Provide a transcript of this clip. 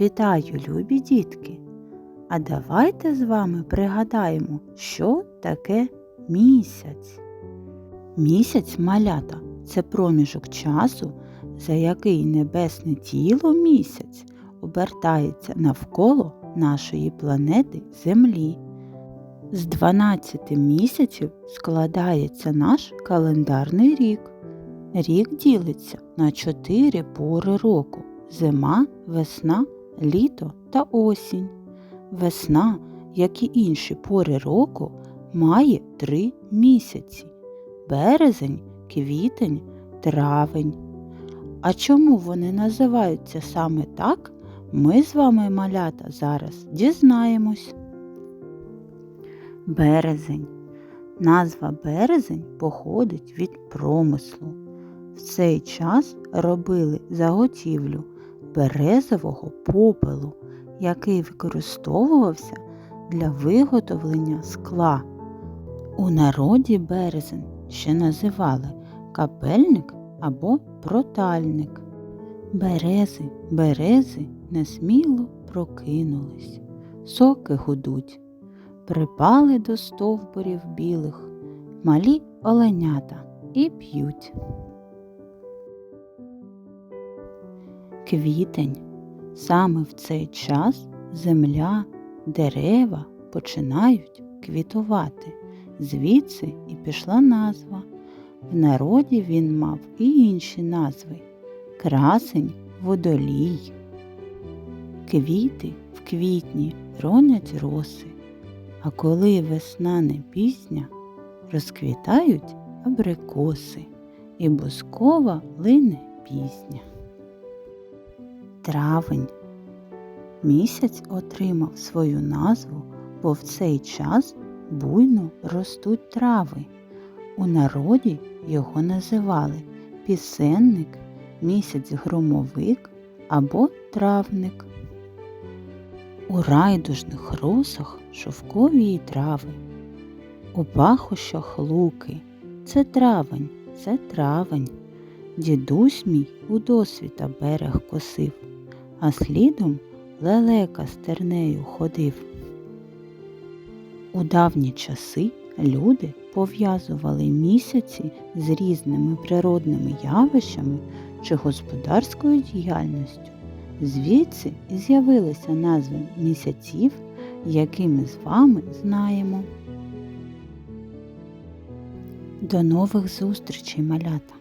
Вітаю, любі дітки! А давайте з вами пригадаємо, що таке місяць. Місяць малята це проміжок часу, за який небесне тіло місяць обертається навколо нашої планети Землі. З 12 місяців складається наш календарний рік. Рік ділиться на 4 пори року зима, весна, літо та осінь. Весна, як і інші пори року, має три місяці березень, квітень, травень. А чому вони називаються саме так, ми з вами, малята, зараз дізнаємось. Березень. Назва березень походить від промислу. В цей час робили заготівлю березового попелу, який використовувався для виготовлення скла. У народі березень ще називали капельник або протальник. Берези, берези несміло прокинулись, соки гудуть, припали до стовбурів білих, малі оленята і п'ють. Квітень. Саме в цей час земля, дерева починають квітувати. Звідси і пішла назва. В народі він мав і інші назви красень, водолій. Квіти в квітні ронять роси, а коли весна не пісня, розквітають абрикоси і бускова лине пісня. Травень. Місяць отримав свою назву, бо в цей час буйно ростуть трави. У народі його називали пісенник, місяць громовик або травник. У райдужних росах шовкові трави, у пахощах луки. Це травень, це травень. Дідусь мій у досвіта берег косив, а слідом лелека з тернею ходив. У давні часи люди пов'язували місяці з різними природними явищами чи господарською діяльністю. Звідси з'явилися назви місяців, які ми з вами знаємо. До нових зустрічей, малята!